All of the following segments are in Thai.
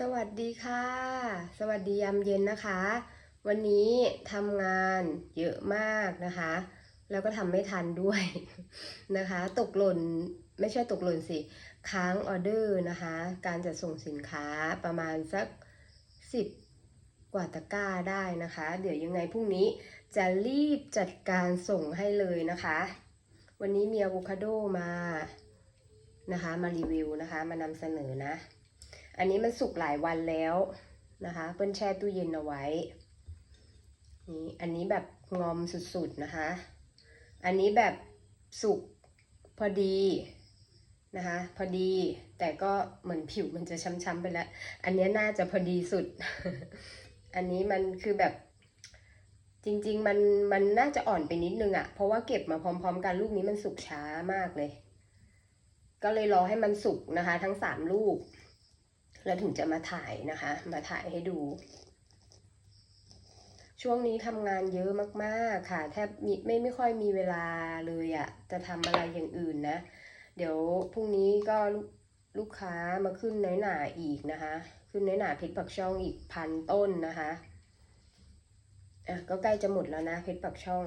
สวัสดีค่ะ สวัสดียามเย็นนะคะ วันนี้ทำงานเยอะมากนะคะ แล้วก็ทำไม่ทันด้วยนะคะ ตกหล่นไม่ใช่ตกหล่นสิ ค้างออเดอร์นะคะ การจัดส่งสินค้าประมาณสักสิบกว่าตะกร้าได้นะคะ เดี๋ยวยังไงพรุ่งนี้จะรีบจัดการส่งให้เลยนะคะ วันนี้มีอะโวคาโดมานะคะ มารีวิวนะคะ มานำเสนอนะ อันนี้มันสุกหลายวันแล้วนะคะเปิ้ลแช่ตู้เย็นเอาไว้นี่อันนี้แบบงอมสุดๆนะคะ อันนี้แบบสุกพอดีนะคะพอดีแต่ก็เหมือนผิวมันจะช้ำๆไปแล้ว อันนี้น่าจะพอดีสุด อันนี้มันคือแบบจริงๆมันมันน่าจะอ่อนไปนิดนึงอะเพราะว่าเก็บมาพร้อม ๆ กันลูกนี้มันสุกช้ามากเลย ก็เลยรอให้มันสุกนะคะ ทั้งสามลูก แล้วถึงจะมาถ่ายนะคะ มาถ่ายให้ดู ช่วงนี้ทำงานเยอะมากๆค่ะ แทบมีไม่ไม่ค่อยมีเวลาเลยอะจะทำอะไรอย่างอื่นนะ เดี๋ยวพรุ่งนี้ก็ลูกลูกค้ามาขึ้นน้อยหนาอีกนะคะ ขึ้นน้อยหนาเพชรปักช่องอีกพันต้นนะคะอะก็ใกล้จะหมดแล้วนะเพชรปักช่อง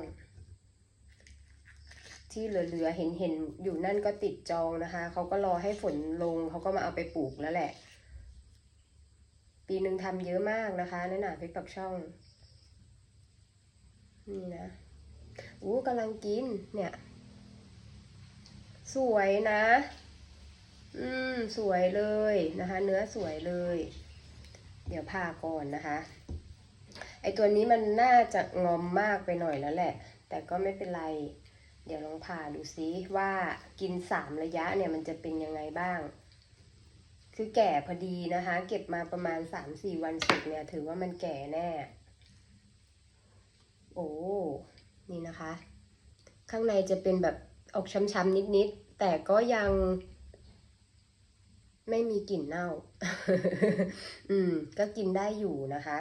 ที่เหลือๆเห็นเห็นอยู่นั่นก็ติดจองนะคะ เขาก็รอให้ฝนลงเขาก็มาเอาไปปลูกแล้วแหละ ปีหนึ่งทำเยอะมากนะคะนั่นน่ะเพชรปักช่อง นี่นะอู้กำลังกินเนี่ย สวยนะ อืม สวยเลยนะคะ เนื้อสวยเลย เดี๋ยวผ่าก่อนนะคะ ไอตัวนี้มันน่าจะงอมมากไปหน่อยแล้วแหละ แต่ก็ไม่เป็นไร เดี๋ยวลองผ่าดูซิว่ากินสามระยะเนี่ยมันจะเป็นยังไงบ้าง คือแก่พอดีนะคะ เก็บมาประมาณสามสี่วันสุกเนี่ย ถือว่ามันแก่แน่ โอ้นี่นะคะ ข้างในจะเป็นแบบออกช้ำๆนิดๆ แต่ก็ยังไม่มีกลิ่นเน่า อืม ก็กินได้อยู่นะคะ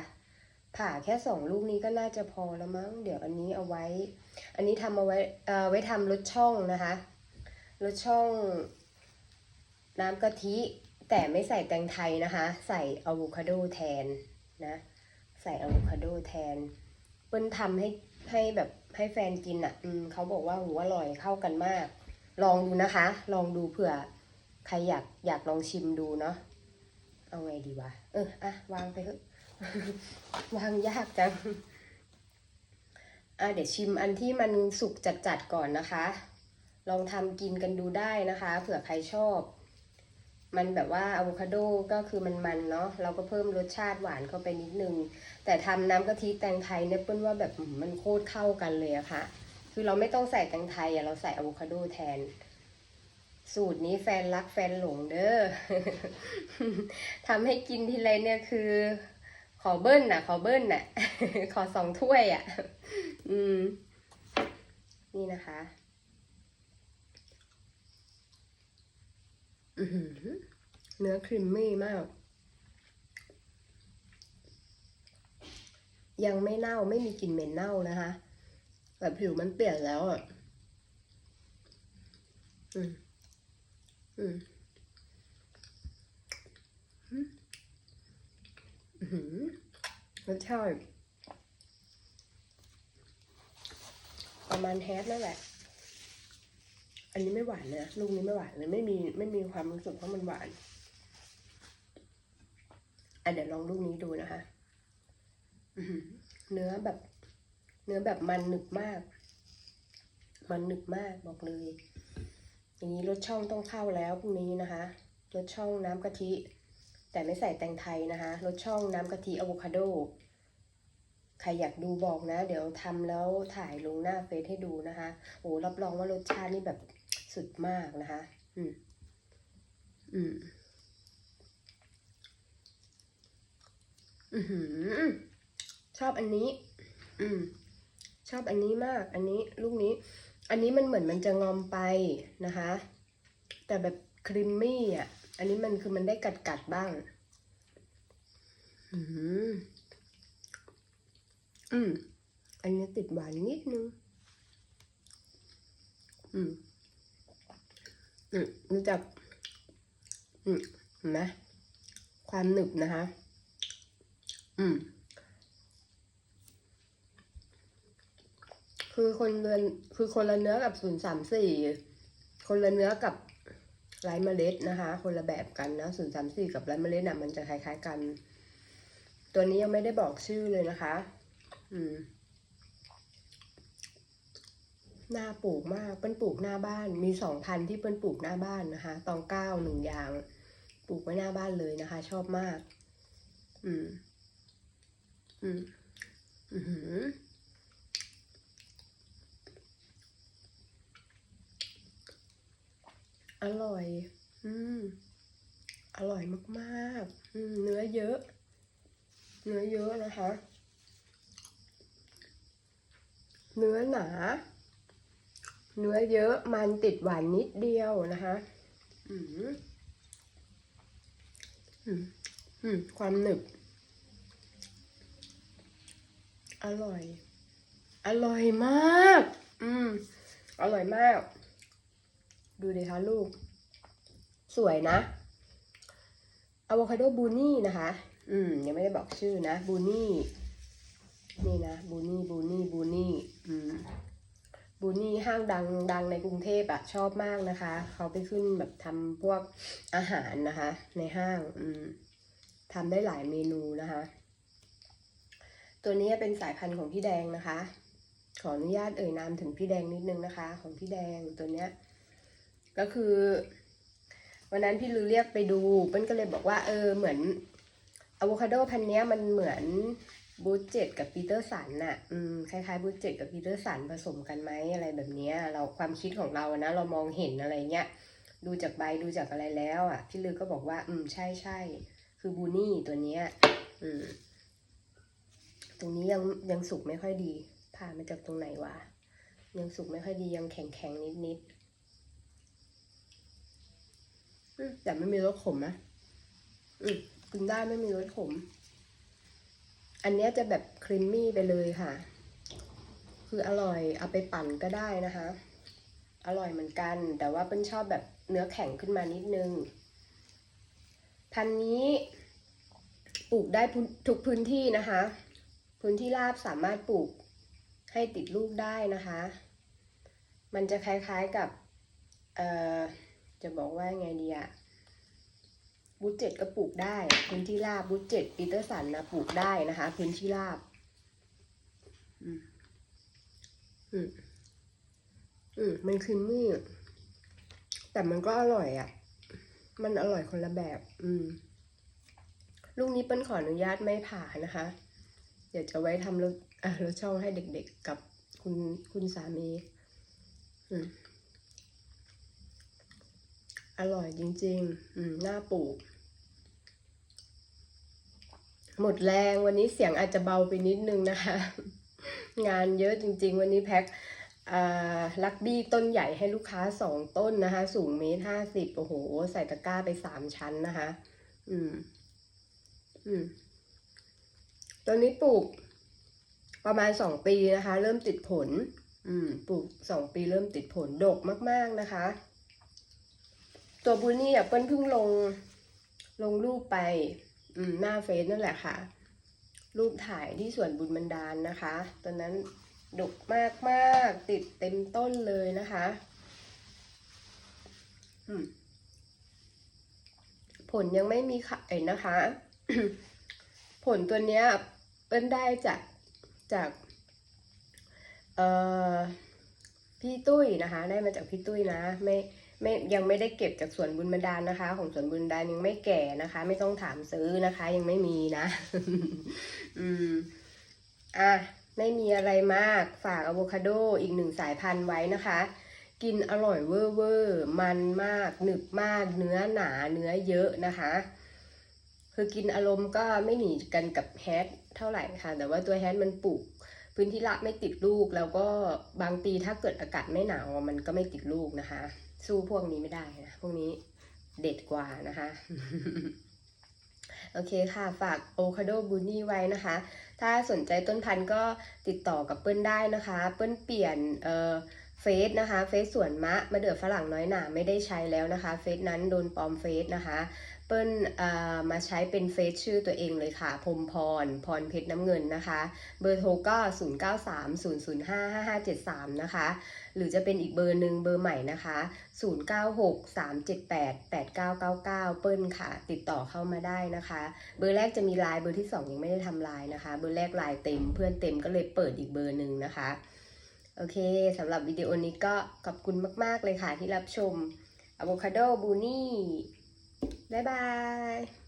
ผ่าแค่สองลูกนี้ก็น่าจะพอแล้วมั้ง เดี๋ยวอันนี้เอาไว้ อันนี้ทำเอาไว้ เอ่อ ไว้ทำรสช่องนะคะ รสช่อง น้ำกะทิ แต่ไม่ใส่แตงไทยนะคะ ใส่อะโวคาโดแทนนะ ใส่อะโวคาโดแทน เปิ้ลทำให้ให้แบบให้แฟนกินอะ อืมเขาบอกว่าหูอร่อยเข้ากันมาก ลองดูนะคะ ลองดูเผื่อ ใครอยากอยากลองชิมดูเนาะ เอาไงดีวะ เออ อะ วางไปเถอะ วางยากจัง อะเดี๋ยวชิมอันที่มันสุกจัดๆก่อนนะคะ ลองทำกินกันดูได้นะคะ เผื่อใครชอบ มันแบบว่าอะโวคาโดก็คือมันมันๆเนาะเราก็เพิ่มรสชาติหวานเข้าไปนิดนึง แต่ทำน้ำกะทิแตงไทยเนี่ยเปิ้ลว่าแบบมันโคตรเข้ากันเลยอะค่ะ คือเราไม่ต้องใส่แตงไทยอะเราใส่อะโวคาโดแทน สูตรนี้แฟนรักแฟนหลงเด้อทำให้กินทีไรเนี่ยคือ ขอเบิ้ลน่ะ ขอเบิ้ลน่ะ ขอสองถ้วยอะ อืม นี่นะคะอือหือ เนื้อครีมมี่มาก ยังไม่เน่าไม่มีกลิ่นเหม็นเน่านะคะแต่ผิวมันเปลี่ยนแล้วอะ อืม อืมอืมอื้อหือรสชาติประมาณแฮปนั่นแหละ อันนี้ไม่หวานนะ ลูกนี้ไม่หวานเลย ไม่มี ไม่มีความรู้สึกว่ามันหวาน อะเดี๋ยวลองลูกนี้ดูนะคะเนื้อแบบ เนื้อแบบมันหนึบมาก มันหนึบมากบอกเลย อย่างนี้รสช่องต้องเข้าแล้วพรุ่งนี้นะคะรสช่องน้ำกะทิ แต่ไม่ใส่แตงไทยนะคะรสช่องน้ำกะทิอะโวคาโดใครอยากดูบอกนะ เดี๋ยวทำแล้วถ่ายลงหน้าเฟซให้ดูนะคะโอ้รับรองว่ารสชาตินี่แบบสุดมากนะคะ อืมอืม อือชอบอันนี้ อืม ชอบอันนี้มาก อันนี้ลูกนี้ อันนี้มันเหมือนมันจะงอมไปนะคะ แต่แบบครีมมี่อะ อันนี้มันคือมันได้กัดกัดๆบ้าง อืมอืม อันนี้ติดหวานนิดนึง อืม อืมรู้จัก อืมเห็นไหมความหนึบนะคะ อืม คือคนเรือนคือคนละเนื้อกับศูนย์สามสี่คนละเนื้อกับไรเมล็ดนะคะ คนละแบบกันนะศูนย์สามสี่กับไรเมล็ดน่ะมันจะคล้ายๆกัน ตัวนี้ยังไม่ได้บอกชื่อเลยนะคะ อืมหน้าปลูกมากเปิ้ลปลูกหน้าบ้าน มีสองพันที่เปิ้ลปลูกหน้าบ้านนะคะ ตองเก้าหนึ่งยาง ปลูกไว้หน้าบ้านเลยนะคะ ชอบมาก อืม อืมอือหือร่อย อืม อร่อยมากๆ อืม เนื้อเยอะ เนื้อเยอะนะคะ เนื้อหนา เนื้อเยอะ มันติดหวานนิดเดียวนะคะ อืม อืมอืมความหนึบ อร่อย อร่อยมาก อืม อร่อยมาก ดูดิคะลูก สวยนะอะโวคาโดบูนี่นะคะ อืม ยังไม่ได้บอกชื่อนะ บูนี่ นี่นะ บูนี่ บูนี่ บูนี่ อืม บูนี่ห้างดังดังในกรุงเทพอะชอบมากนะคะ เขาไปขึ้นแบบทำพวกอาหารนะคะ ในห้าง อืมทำได้หลายเมนูนะคะ ตัวนี้เป็นสายพันธุ์ของพี่แดงนะคะ ขออนุญาตเอ่ยนามถึงพี่แดงนิดนึงนะคะ ของพี่แดงตัวเนี้ยก็คือ วันนั้นพี่ลือเรียกไปดูเปิ้ลก็เลยบอกว่าเออเหมือนอะโวคาโดพันธุ์เนี้ยมันเหมือนบูเจตกับปีเตอร์สันน่ะ อืม คล้ายๆบูเจตกับปีเตอร์สันผสมกันไหมอะไรแบบเนี้ยเราความคิดของเราอะนะ เรามองเห็นอะไรเงี้ย ดูจากใบดูจากอะไรแล้ว อะ พี่ลือก็บอกว่า อืม ใช่ใช่ คือบูนี่ตัวเนี้ย อืม ตรงนี้ยังยังสุกไม่ค่อยดี ผ่ามาจากตรงไหนวะ ยังสุกไม่ค่อยดียังแข็งแข็งนิดนิดๆแต่ไม่มีรสขมนะอืมกินได้ไม่มีรสขม อันนี้จะแบบครีมมี่ไปเลยค่ะ คืออร่อยเอาไปปั่นก็ได้นะคะ อร่อยเหมือนกัน แต่ว่าเป็นชอบแบบเนื้อแข็งขึ้นมานิดนึง พันนี้ปลูกได้ทุกพื้นที่นะคะ พื้นที่ราบสามารถปลูกให้ติดลูกได้นะคะ มันจะคล้ายๆกับเอ่อจะบอกว่าไงดีอะบูเจ็ตก็ปลูกได้ พื้นที่ราบบูเจ็ตปีเตอร์สันนะปลูกได้นะคะ พื้นที่ราบอืมอืมอืมมันครีมมี่แต่มันก็อร่อยอะ่ะ มันอร่อยคนละแบบ อืม ลูกนี้เปิ้ลขออนุญาตไม่ผ่านะคะ ดี๋ยวจะไว้ทำรถอะรถช่องให้เด็กๆกับคุณคุณสามีอืมอร่อยจริง ๆ อืมน่าปลูก หมดแรงวันนี้เสียงอาจจะเบาไปนิดนึงนะคะ งานเยอะจริง ๆ วันนี้แพ็คลักบี้ต้นใหญ่ให้ลูกค้าสองต้นนะคะ สูงเมตรห้าสิบโอ้โห ใส่ตะกร้าไปสามชั้นนะคะ อืม อืม ตอนนี้ปลูกประมาณสองปีนะคะ เริ่มติดผล อืม ปลูกสองปีเริ่มติดผลดกมาก ๆนะคะ ตัวบุญนี่เปิ้ลเพิ่งลงลงรูปไป อืม หน้าเฟซนั่นแหละค่ะ รูปถ่ายที่สวนบุญบันดาลนะคะ ตอนนั้นดกมากมากติดเต็มต้นเลยนะคะ ผลยังไม่มีขายนะคะ ผลตัวเนี้ย เปิ้ลได้จากจากเอ่อพี่ตุ้ยนะคะ ได้มาจากพี่ตุ้ยนะ ไม่ไม่ยังไม่ได้เก็บจากสวนบุญบันดาลนะคะ ของสวนบุญบันดาลยังไม่แก่นะคะ ไม่ต้องถามซื้อนะคะ ยังไม่มีนะ อืมอะไม่มีอะไรมากฝากอะโวคาโดอีกหนึ่งสายพันธุ์ไว้นะคะ กินอร่อยเวอร์เวอร์มันมากหนึบมากเนื้อหนาเนื้อเยอะนะคะ คือกินอารมณ์ก็ไม่หนีกันกับแฮทเท่าไหร่ค่ะ แต่ว่าตัวแฮทมันปลูกพื้นที่ละไม่ติดลูก แล้วก็บางปีถ้าเกิดอากาศไม่หนาวมันก็ไม่ติดลูกนะคะ สู้พวกนี้ไม่ได้นะพวกนี้เด็ดกว่านะคะ โอเคค่ะ ฝากโอคาโดบูนี่ไว้นะคะ ถ้าสนใจต้นพันธุ์ก็ติดต่อกับเปิ้ลได้นะคะ เปิ้ลเปลี่ยนเอ่อเฟซนะคะ เฟซสวนมะมะเดื่อฝรั่งน้อยหนาไม่ได้ใช้แล้วนะคะ เฟซนั้นโดนปลอมเฟซนะคะ เปิ้ลเอ่อมาใช้เป็นเฟซชื่อตัวเองเลยค่ะ พรมพร พรเพชรน้ำเงินนะคะ เบอร์โทรก็ 0 9 3 0 0 5 5 5 7 3 นะคะ หรือจะเป็นอีกเบอร์หนึ่งเบอร์ใหม่นะคะ 0 9 6 3 7 8 8 9 9 9 เปิ้ลค่ะ ติดต่อเข้ามาได้นะคะ เบอร์แรกจะมีไลน์เบอร์ที่ 2 ยังไม่ได้ทำไลน์นะคะ เบอร์แรกไลน์เต็มเพื่อนเต็มก็เลยเปิดอีกเบอร์หนึ่งนะคะ โอเคสำหรับวิดีโอนี้ก็ขอบคุณมาก ๆ เลยค่ะที่รับชม Avocado b o o n i บ๊ายบาย